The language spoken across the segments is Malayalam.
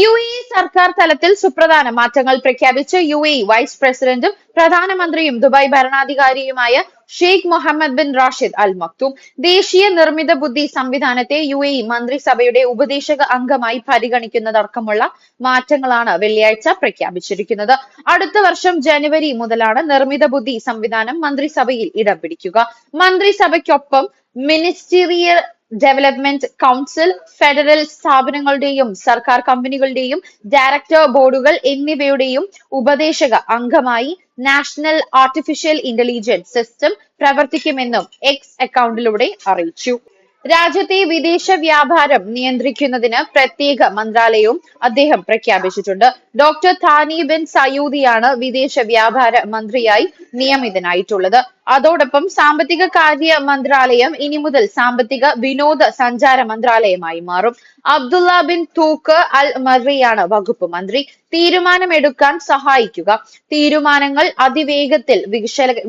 യു എ സർക്കാർ തലത്തിൽ സുപ്രധാന മാറ്റങ്ങൾ പ്രഖ്യാപിച്ച് യു എ വൈസ് പ്രസിഡന്റും പ്രധാനമന്ത്രിയും Dubai ഭരണാധികാരിയുമായ Sheikh Mohammed bin Rashid Al Maktoum ദേശീയ നിർമ്മിത ബുദ്ധി സംവിധാനത്തെ യു എ മന്ത്രിസഭയുടെ ഉപദേശക അംഗമായി പരിഗണിക്കുന്നതടക്കമുള്ള മാറ്റങ്ങളാണ് വെള്ളിയാഴ്ച പ്രഖ്യാപിച്ചിരിക്കുന്നത്. അടുത്ത വർഷം ജനുവരി മുതലാണ് നിർമ്മിത ബുദ്ധി സംവിധാനം മന്ത്രിസഭയിൽ ഇടം പിടിക്കുക. മന്ത്രിസഭയ്ക്കൊപ്പം മിനിസ്റ്റീരിയൽ ഡെവലപ്മെന്റ് കൗൺസിൽ ഫെഡറൽ സ്ഥാപനങ്ങളുടെയും സർക്കാർ കമ്പനികളുടെയും ഡയറക്ടർ ബോർഡുകൾ എന്നിവയുടെയും ഉപദേശക അംഗമായി നാഷണൽ ആർട്ടിഫിഷ്യൽ ഇന്റലിജൻസ് സിസ്റ്റം പ്രവർത്തിക്കുമെന്നും എക്സ് അക്കൗണ്ടിലൂടെ അറിയിച്ചു. രാജ്യത്തെ വിദേശ വ്യാപാരം നിയന്ത്രിക്കുന്നതിന് പ്രത്യേക മന്ത്രാലയവും അദ്ദേഹം പ്രഖ്യാപിച്ചിട്ടുണ്ട്. ഡോക്ടർ താനി ബിൻ സയൂദിയാണ് വിദേശ വ്യാപാര മന്ത്രിയായി നിയമിതനായിട്ടുള്ളത്. അതോടൊപ്പം സാമ്പത്തിക കാര്യ മന്ത്രാലയം ഇനി മുതൽ സാമ്പത്തിക വിനോദ സഞ്ചാര മന്ത്രാലയമായി മാറും. അബ്ദുള്ള ബിൻ തൂക്ക് അൽ മറിയാണ് വകുപ്പ് മന്ത്രി. തീരുമാനമെടുക്കാൻ സഹായിക്കുക. തീരുമാനങ്ങൾ അതിവേഗത്തിൽ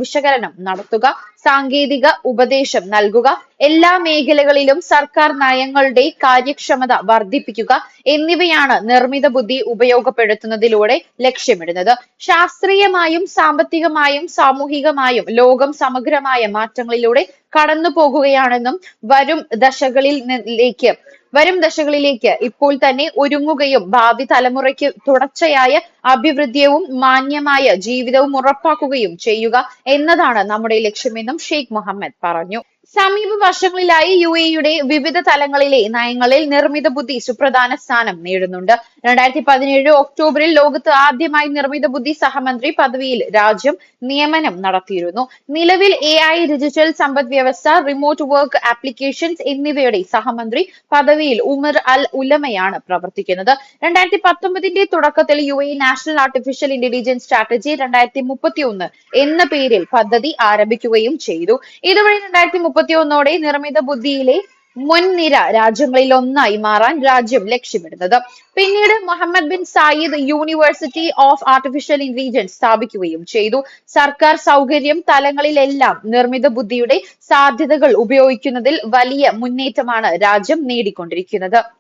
വിശകലനം നടത്തുക. സാങ്കേതിക ഉപദേശം നൽകുക. എല്ലാ മേഖലകളിലും സർക്കാർ നയങ്ങളുടെ കാര്യക്ഷമത വർദ്ധിപ്പിക്കുക എന്നിവയാണ് നിർമ്മിത ബുദ്ധി ഉപയോഗപ്പെടുത്തുന്നതിലൂടെ ലക്ഷ്യമിടുന്നത്. ശാസ്ത്രീയമായും സാമ്പത്തികമായും സാമൂഹികമായും ലോകം സമഗ്രമായ മാറ്റങ്ങളിലൂടെ കടന്നു പോകുകയാണെന്നും വരും ദശകളിലേക്ക് വരും ദശകളിലേക്ക് ഇപ്പോൾ തന്നെ ഒരുങ്ങുകയും ഭാവി തലമുറയ്ക്ക് തുടർച്ചയായ അഭിവൃദ്ധിയും മാന്യമായ ജീവിതവും ഉറപ്പാക്കുകയും ചെയ്യുക എന്നതാണ് നമ്മുടെ ലക്ഷ്യമെന്നും ഷെയ്ഖ് മുഹമ്മദ് പറഞ്ഞു. സമീപ വർഷങ്ങളിലായി യു എയുടെ വിവിധ തലങ്ങളിലെ നയങ്ങളിൽ നിർമ്മിത ബുദ്ധി സുപ്രധാന സ്ഥാനം നേടുന്നുണ്ട്. രണ്ടായിരത്തി പതിനേഴ് ഒക്ടോബറിൽ ലോകത്ത് ആദ്യമായി നിർമ്മിത ബുദ്ധി സഹമന്ത്രി പദവിയിൽ രാജ്യം നിയമനം നടത്തിയിരുന്നു. നിലവിൽ എ ഐ ഡിജിറ്റൽ സമ്പദ് വ്യവസ്ഥ റിമോട്ട് വർക്ക് ആപ്ലിക്കേഷൻസ് എന്നിവയുടെ സഹമന്ത്രി പദവിയിൽ ഉമർ അൽ ഉലമയാണ് പ്രവർത്തിക്കുന്നത്. രണ്ടായിരത്തി പത്തൊമ്പതിന്റെ തുടക്കത്തിൽ U A national artificial intelligence strategy രണ്ടായിരത്തി മുപ്പത്തി ഒന്ന് എന്ന പേരിൽ പദ്ധതി ആരംഭിക്കുകയും ചെയ്തു. ഇതുവഴി രണ്ടായിരത്തി മുപ്പത്തി ഒന്നോടെ നിർമ്മിത ബുദ്ധിയിലെ മുൻനിര രാജ്യങ്ങളിൽ ഒന്നായി മാറാൻ രാജ്യം ലക്ഷ്യമിടുന്നത്. പിന്നീട് Mohammed bin Zayed University of Artificial Intelligence സ്ഥാപിക്കുകയും ചെയ്തു. സർക്കാർ സൗകര്യം തലങ്ങളിലെല്ലാം നിർമ്മിത ബുദ്ധിയുടെ സാധ്യതകൾ ഉപയോഗിക്കുന്നതിൽ വലിയ മുന്നേറ്റമാണ് രാജ്യം നേടിക്കൊണ്ടിരിക്കുന്നത്.